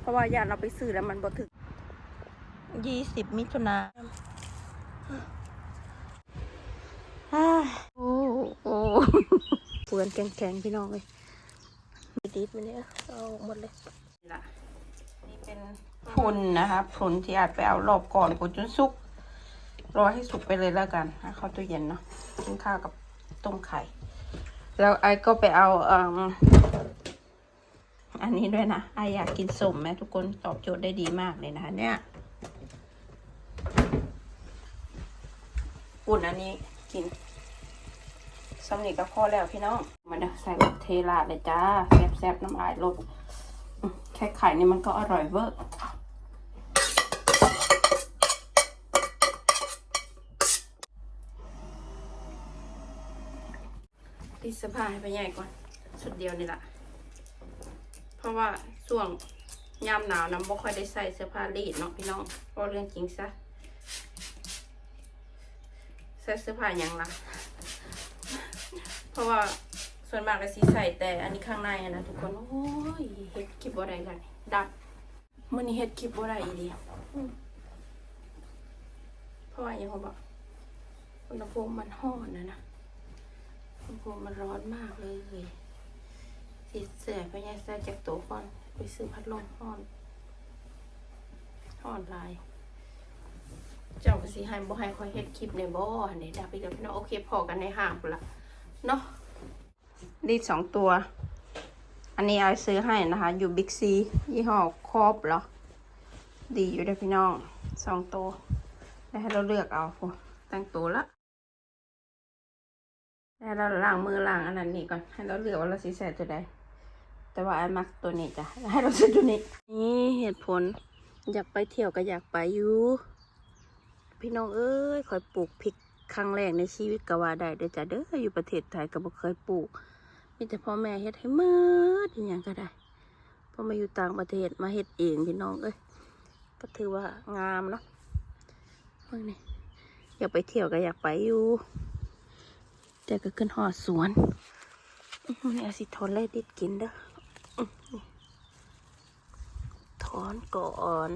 เพราะว่าญาติเราไปซื้อแล้วมันบ่ถึงยี่สิบมิถุนาอ้ายโอ้โอ้เปือนแข็งๆ พี่น้องเลยดีดมันเนี่ยเอาออกหมดเลยนี่ล่ะนี่เป็นพรุนนะคะพรุนที่อาจไปเอารอบก่อนกูจนสุก รอให้สุกไปเลยแล้วกันให้เข้าตู้เย็นเนาะกินข้าวกับต้มไข่ แล้วไอ้ก็ไปเอาเอันนี้ด้วยนะไออยากกินสมไหมทุกคนตอบโจทย์ได้ดีมากเลยนะคะเนี่ยปุ่นอันนี้กินสำนีกับพ่อแล้วพี่น้องมาด้อใส่แบบเทราดเลยจ้าแซ่บๆน้ำลายลดแค่ไข่นี่มันก็อร่อยเวอร์ตีเสื้อผ้าให้ไปใหญ่ก่อนชุดเดียวนี่แหละ เพราะว่าช่วงยามหนาวน้ำบ่ค่อยได้ใส่เสื้อผ้ารีดเนาะพี่น้องเพราะเรื่องจริงซะใส่เสื้อผ้าหยังละเพราะว่าส่วนมากก็สิใส่แต่อันนี้ข้างในอะนะทุกคน โอ้ยเฮ็ดคลิปบ่ได้กันดับมื้อนี้เฮ็ดคลิปบ่ได้อีดีเพราะว่าอย่างเขาบอกอุณหภูมิมันร้อนนะนะอุณหภูมิมันร้อนมากเลย สิเสียไปยังใส่จากตัวก่อนไปซื้อพัดลมห้อนห้อนลาย เจ้าสิให้บ่ให้คอยเฮ็ดคลิปในบ่อันนี้ดับไปกับพี่น้องโอเคพอกันในห้างพุ่นละเนาะรีดสองตัว อันนี้ไอซื้อให้นะคะ อยู่บิ๊กซียี่ห้อครอบเหรอ ดีอยู่เด้พี่น้องสองตัวแล้วให้เราเลือกเอาพุ่นแต่งตัวละให้เราล้างมือล้างอันนั้นนี่ก่อน ให้เราเลือกว่าเราสิใส่ตัวใด แต่ว่าไอ้มักตัวนี้จ้ะให้เราซื้อตัวนี้ นี่เหตุผล อยากไปเที่ยวก็อยากไปอยู่พี่น้องเอ้ยคอยปลูกพริกครั้งแรกในชีวิตก็ว่าได้เด้อจ้ะเด้ออยู่ประเทศไทยก็บ่เคยปลูกมีแต่พ่อแม่เฮ็ดให้มืดอย่างก็ได้พอมาอยู่ต่างประเทศมาเฮ็ดเองพี่น้องเอ้ยก็ถือว่างามเนาะเบิ่งนี่อยากไปเที่ยวก็อยากไปอยู่ แต่ก็ขึ้นหอดสวนนี่อาสิทนเลยดิดกินเด้อ ถอนก่อน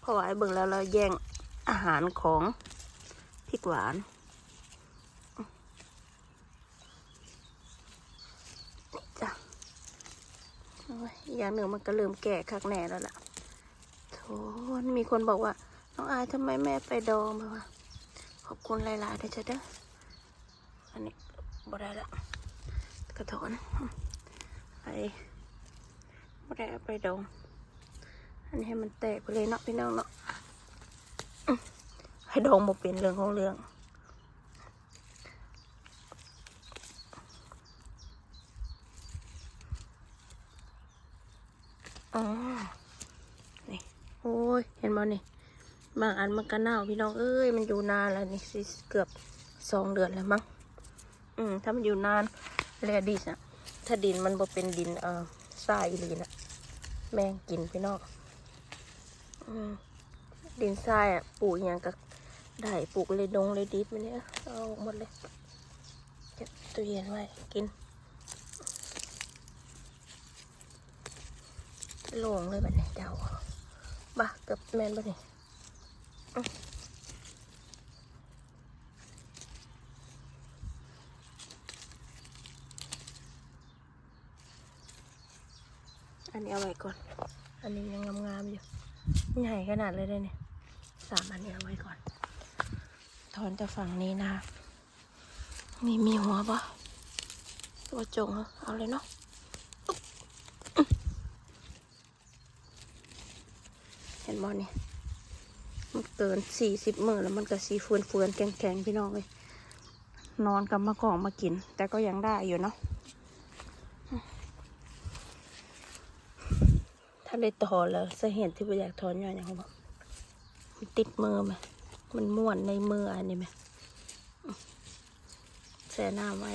เพราะว่าไอ้เบิ่งแล้วเราแย่งอาหารของพริกหวานจ้ะอย่างหนึ่งมันก็เริ่มแก่คักแน่แล้วล่ะโถนมีคนบอกว่า น้องอายทำไมแม่ไปดองมาวะขอบคุณหลายๆเด้อจ้ะเด้ออันนี้บ่ได้ละกระถอนไป บ่ได้เอาไปดองอันนี้ให้มันแตกไปเลยเนาะพี่น้องเนาะให้ดองบ่เป็นเรื่องของเรื่องอ๋อนี่โอ้ยเห็นบ่นี่บางอันมันก็เน่าพี่น้องเอ้ยมันอยู่นานแล้วนี่เกือบสองเดือนแล้วมั้งอืมถ้ามันอยู่นานแลดิสอะถ้าดินมันบ่เป็นดินเอ่อทรายอีหลีนะ แมงกินพี่น้องดินทรายอะปลูกอย่างกับได้ปลูกเลยดงเลยดิบมาเนี้ยเอาหมดเลยเก็บตู้เย็นไว้กินโล่งเลยแบบนี้เดาบ้าเกือบแมนบ้านี่ นนี้เอาไว้ก่อน อันนี้ยังงามๆอยู่ใหญ่ขนาดเลยเลยเนี่ยสามอันนี้เอาไว้ก่อน ถอนจากฝั่งนี้นะคะมีมีหัวปะตัวจงเอาเลยเนาะเห็นบอนี่มันเกินสี่สิบมือแล้วมันก็สีเฟือนเฟือนๆแข็งๆพี่น้องเลยนอนกับมะกอกมากิน แต่ก็ยังได้อยู่เนาะ ได้ถอนแล้วจะเห็นที่ไปอยากถอนอย่างนี้เขาบอกมันติดมือไหมมันม้วนในมืออันนี้ไหมแช่น้ำไว้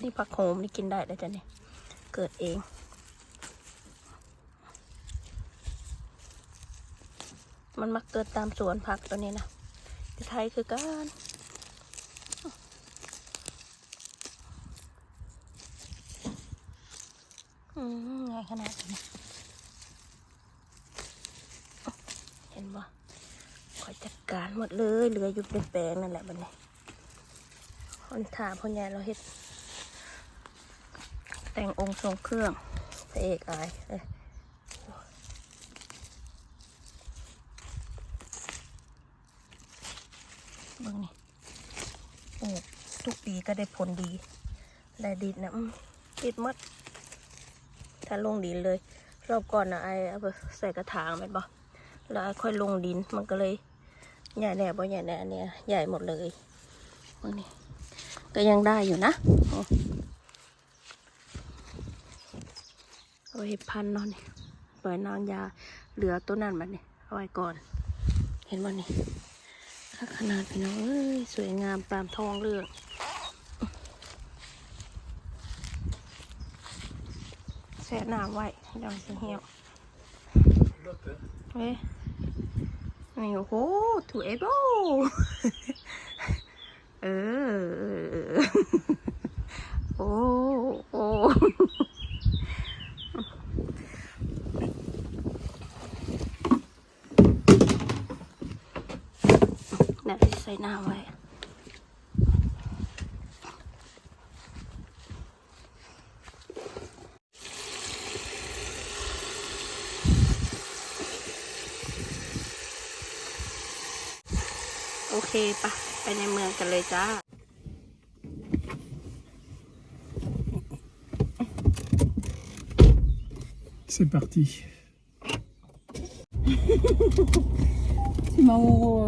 นี่ผักโขมนี่กินได้แล้วจ้ะเนี่ยเกิดเองมันมักเกิดตามสวนผักตัวนี้นะที่ไทยคือการ ง่าย ขนาดนี้เห็นบ่คอยจัดการหมดเลยเหลืออยู่ในแปลงนั่นแหละบัดนี้คนถามพ่อใหญ่เราเฮ็ด แต่งองค์ทรงเครื่องพระเอกอายเอ้ยเบิ่งนี่โอ้ทุกปีก็ได้ผลดีและดินนะติดหมด ถ้าลงดินเลย รอบก่อนนะไอเอาไปใส่กระถางแม่บ่แล้วไอค่อยลงดินมันก็เลยใหญ่แน่บ่ใหญ่แน่อันเนี่ย ใหญ่หมดเลยเบิ่งนี่ก็ยังได้อยู่นะอืมเอาไว้เห็ดพันธุ์เนาะนี่ปล่อยนางยาเหลือต้นนั้นมันนี่เอาไว้ก่อน เห็นมันนี่ขนาดพี่น้องเอ้ยสวยงามปามทองเรื่อง แช่น้ำไว้ยังสิเหี่ยวเฮ้ยนี่โอ้โหถูเอโบเออเออโอ้โอ้เดี๋ยวใส่น้ำไว้ ปะไปในเมืองกันเลยจ้า C'est parti. มา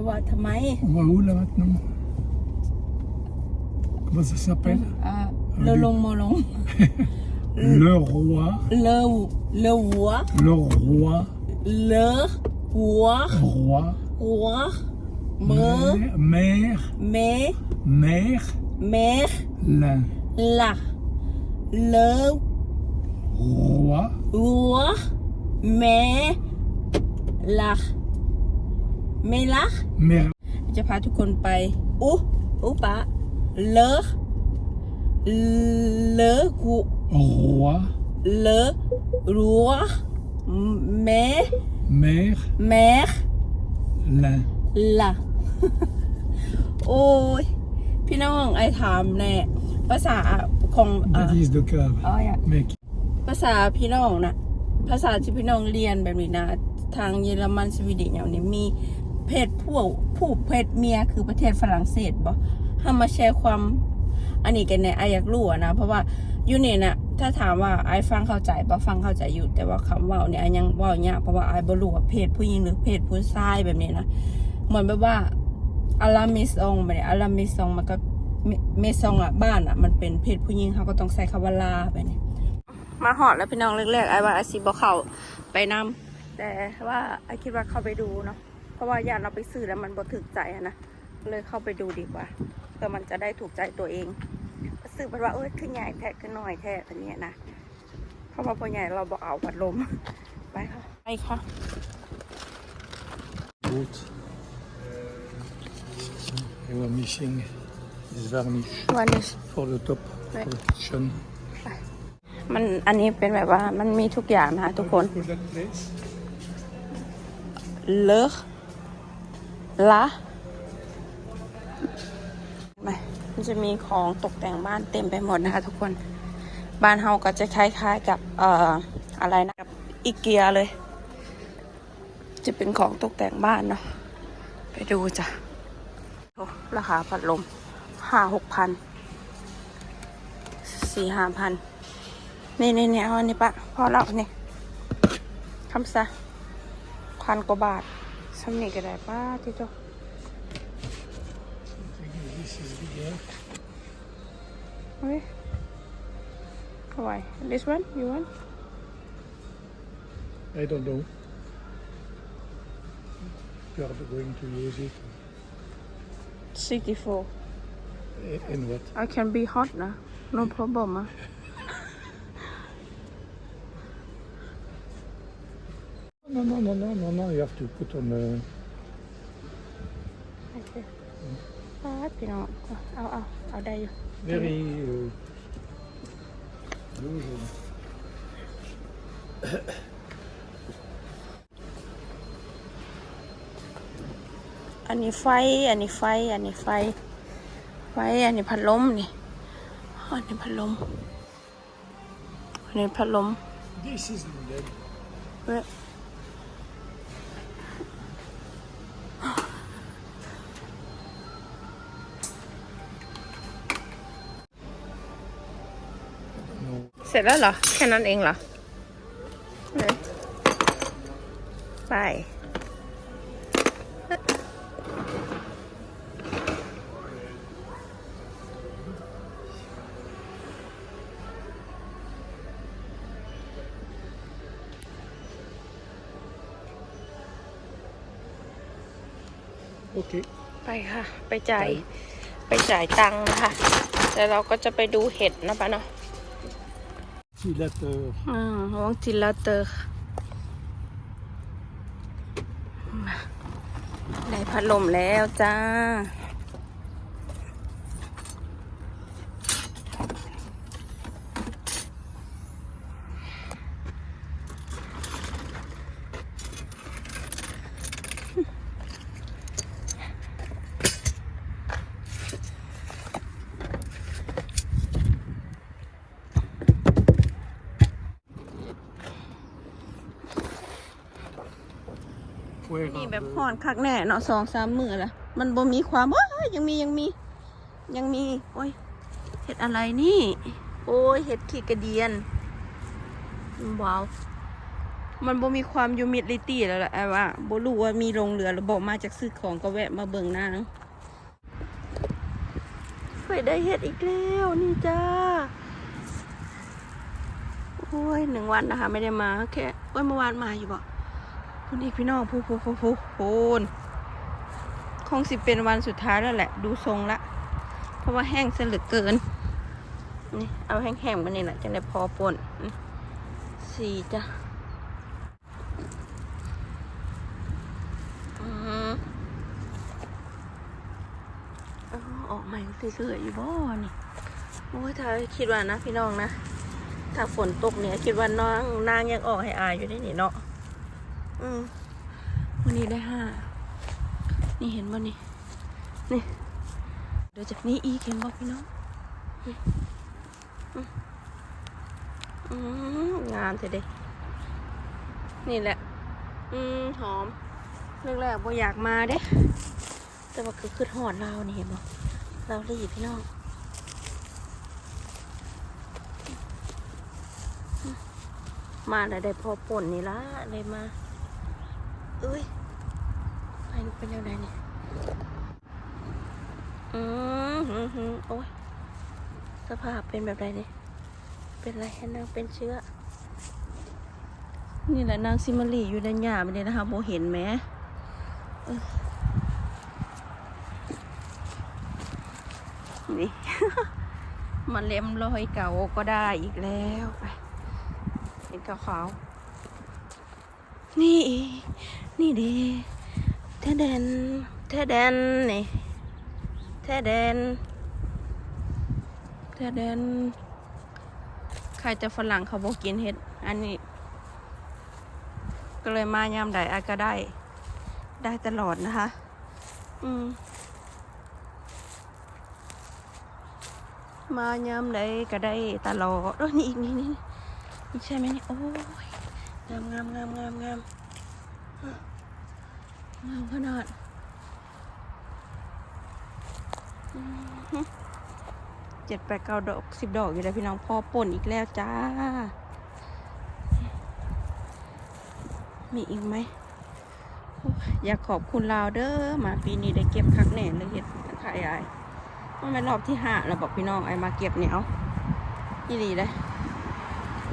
ว่าทำไม On va où là maintenant Comment ça s'appelle อ่าเลอลงโมลง Le roi. เลอเลอหัว Le roi. เลอหัว Roi. หัวเมอ Mère. เม Mère. เม L'un. ละเลอ Roi. หัวเมละเมละ Mère. จะพาทุกคนไปอุอุปะเลอเลอกู Roi. เลอรัวเม Mère. แม L'un. ล่ะโอ้ย พี่น้องไอถามแน่ภาษาของอ่า Bêtise de cave. อ๋ออย่า Mec. ภาษาพี่น้องนะภาษาที่พี่น้องเรียนแบบนี้นะ ทางเยอรมันสวีเดนอย่างนี้มีเพศผู้ผู้เพศเมียคือประเทศฝรั่งเศสบ่ห้ามาแชร์ความอันนี้กันเนี่ยไออยากรู้อะนะ เพราะว่าอยูนี่นะถ้าถามว่าไอฟังเข้าใจบ่ฟังเข้าใจอยู่ แต่ว่าคำเว่าเนี่ยไอยังเว่ายากเพราะว่าไอบ่รู้ว่าเพศผู้หญิงหรือเพศผู้ชายแบบนี้นะเหมือนแบบว่า อารามิซองแบบนี้อารามิซองมันก็เมซองอะบ้านอะมันเป็นเพศผู้หญิงเขาก็ต้องใส่คำว่าลาแบบนี้มาหอดแล้วพี่น้องแรกๆไอ้ว่าไอซีบอกเขาไปนำแต่ว่าไอคิดว่าเขาไปดูเนาะเพราะว่าญาติเราไปซื้อแล้วมันบ่ถึกใจนะเลยเข้าไปดูดีกว่าเพื่อมันจะได้ถูกใจตัวเองซื้อไปว่าเอ้ยขึ้นใหญ่แท้ขึ้นน้อยแท้อันเนี้ยนะเพราะว่าพอใหญ่เราบอกเอาพัดลมไปค่ะไปค่ะ And we're missing this varnish วันนี้ for the top, for the kitchen. มันอันนี้เป็นแบบว่ามันมีทุกอย่างนะคะทุกคน Put that place. เลอละมามันจะมีของตกแต่งบ้านเต็มไปหมดนะคะทุกคน บ้านเฮาก็จะคล้ายๆกับเอ่ออะไรนะกับอีเกียเลย จะเป็นของตกแต่งบ้านเนาะไปดูจ้ะโอ้ ราคาพัดลมห้าหกพันสี่ห้าพันนี่นี่นี่อันนี้ปะพอแล้วนี่คำซะพันกว่าบาทสำนีก็ได้ป้าที่เจ้า This is bigger. เฮ้ย why this one you want I don't know. You are going to use it. 64 A- And what? I can be hot นะ no problem อะ No, no, no, no, no, no. You have to put on. Uh, โอเคป้าดพี่น้องเอาเอาเอาได้อยู่ very uh, loose. อันนี้ไฟ อันนี้ไฟ อันนี้ไฟ ไฟ อันนี้พัดลมนี่ อันนี้พัดลม อันนี้พัดลม This is needed. เว้ยเสร็จแล้วเหรอ แค่นั้นเองเหรอไหนไป ไปค่ะ ไปจ่าย ไปจ่ายตังค์นะคะแล้วเราก็จะไปดูเห็ดนะปะเนาะ Ventilateur. อืมวงจิลาเตอร์มาได้พัดลมแล้วจ้า ห่อนคักแน่เนาะสองสามมือละมันบ่มีความว้ายังมียังมี ยังมี โอ้ยเห็ดอะไรนี่ โอ้ยเห็ดขี้กระเดียนว้าวมันบ่มีความยูมิลิตี้แล้วแหละไอ้ว่าบ่รู้ว่ามีลงเรือหรือบอกมาจากซื้อของก็แวะมาเบิ่งนางไปได้เห็ดอีกแล้วนี่จ้าโอ้ยหนึ่งวันนะคะ ไม่ได้มาแค่โอ้ยเมื่อวานมาอยู่บ่ คุณอีกพี่น้องพูพูพูพูพูนคงสิเป็นวันสุดท้ายแล้วแหละ ดูทรงละ เพราะว่าแห้งเสลือเกิน นี่เอาแห้งๆมานี่แหละจะได้พอป่นสี่จ้ะออออกใหม่เสื่อยๆอยู่บ่นี่โอ้ยถ้าคิดว่านะพี่น้องนะ ถ้าฝนตกเนี่ยคิดว่าน้องนางยังออกให้อายอยู่ได้นี่เนาะ อืมวันนี้ได้ห้า นี่เห็นบ่นี่ นี่ เดี๋ยวจากนี้อีกเห็นบ่พี่น้องงามเถอะเด้นี่แหละ อืมหอมเรื่องแรกบ่อยากมาเด้ แต่ว่าคือคือหอดเรานี่เห็นบ่เรารีบพี่น้องมาแล้ได้พอป่นนี่ละได้มา เอ้ยไปเป็นยังไงเนี่ยอืมหืมหืมโอ้ยสภาพเป็นแบบไรเนี่ยเป็นไรให้นางเป็นเชื้อ นี่แหละนางซิมารีอยู่ในหญ้าไม่ได้นะคะโมเห็นไหมนี่มาเล็มรอยเก่าก็ได้อีกแล้วไปเห็นขาวๆ นี่ นี่ดีแท้แดนแท้แดนนี่แท้แดนแท้แดนใครจะฝรั่งเขาบอกกินเห็ด อันนี้ ก็เลยมายามใดอาก็ได้ ได้ตลอดนะคะ อืมมายามใดก็ได้ตลอดโอ้นี่อีกนี่นี่ใช่ไหมเนี่โอ้ย งามงามงามงามงามงามขนาดเจ็ดแปดเก้าดอกสิบดอกอยู่แล้วพี่น้องพอป่นอีกแล้วจ้า มีอีกไหม อยากขอบคุณลาวเด้อมาปีนี้ได้เก็บคักแหน่เลยเห็ดขายอายมันเป็นรอบที่ห้าแล้วบอกพี่น้องไอ้มาเก็บเนี่ยเอานี่ดีเลย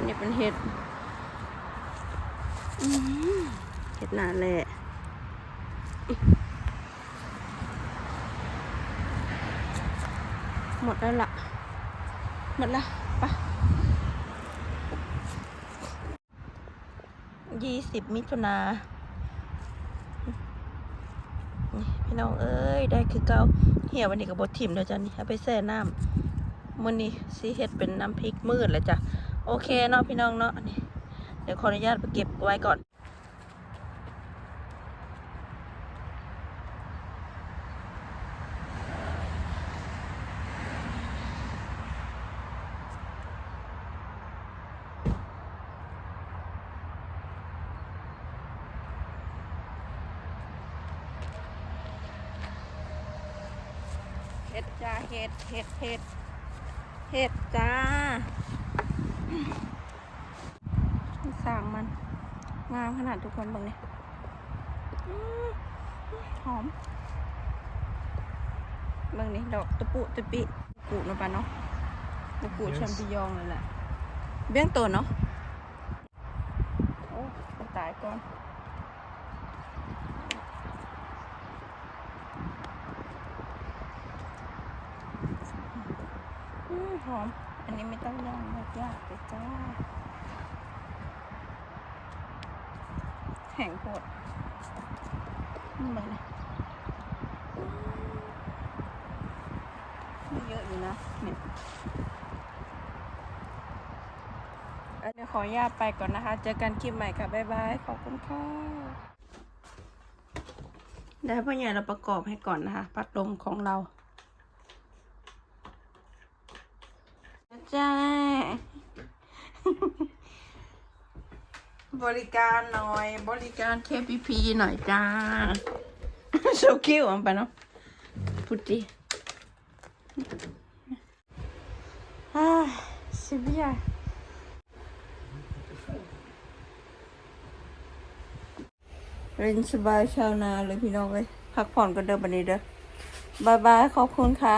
นี่เป็นเห็ด เห็ดนานแหละหมดแล้วล่ะ หมดละไปยี่สิบมิถุนาพี่น้องเอ้ย ได้คือเกาเหี่ยววันนี้กับบดถิ่มเดี๋ยวจ้ะนี่เอาไปแช่น้ำมื้อนี้สีเห็ดเป็นน้ำพริกมืดเลยจ้ะ โอเคเนาะพี่น้องเนาะนี่ เดี๋ยวขออนุญาตไปเก็บไว้ก่อนเห็ดจ้าเห็ดเห็ดเห็ดเห็ดจ้า สั่งมัน งามขนาดทุกคนบังเนี่ยหอมบางนี่ดอกตะปุตะปิกูนาะปะเนาะตะปูแชมปิญองเลยแหละเบี้ยงตัวเนาะโอ้ตายก่อนหอม อันนี้ไม่ต้องย่างยากยากเลยจ้า แข็งโคตรนี่มันเลยมีเยอะอยู่นะ เนี่ยอันนี้ขออนุญาตไปก่อนนะคะ เจอกันคลิปใหม่ค่ะ บ๊ายบาย ขอบคุณค่ะได้พ่อใหญ่เราประกอบให้ก่อนนะคะ พัดลมของเราจ้า บริการหน่อย บริการ KPP หน่อยจ้า so cute อะปะเนาะพุดดิอ่าสิบยาเรียนสบายชาวนาเลยพี่น้องเลยพักผ่อนกันเด้อบันนี้เด้อบายบาย ขอบคุณค่ะ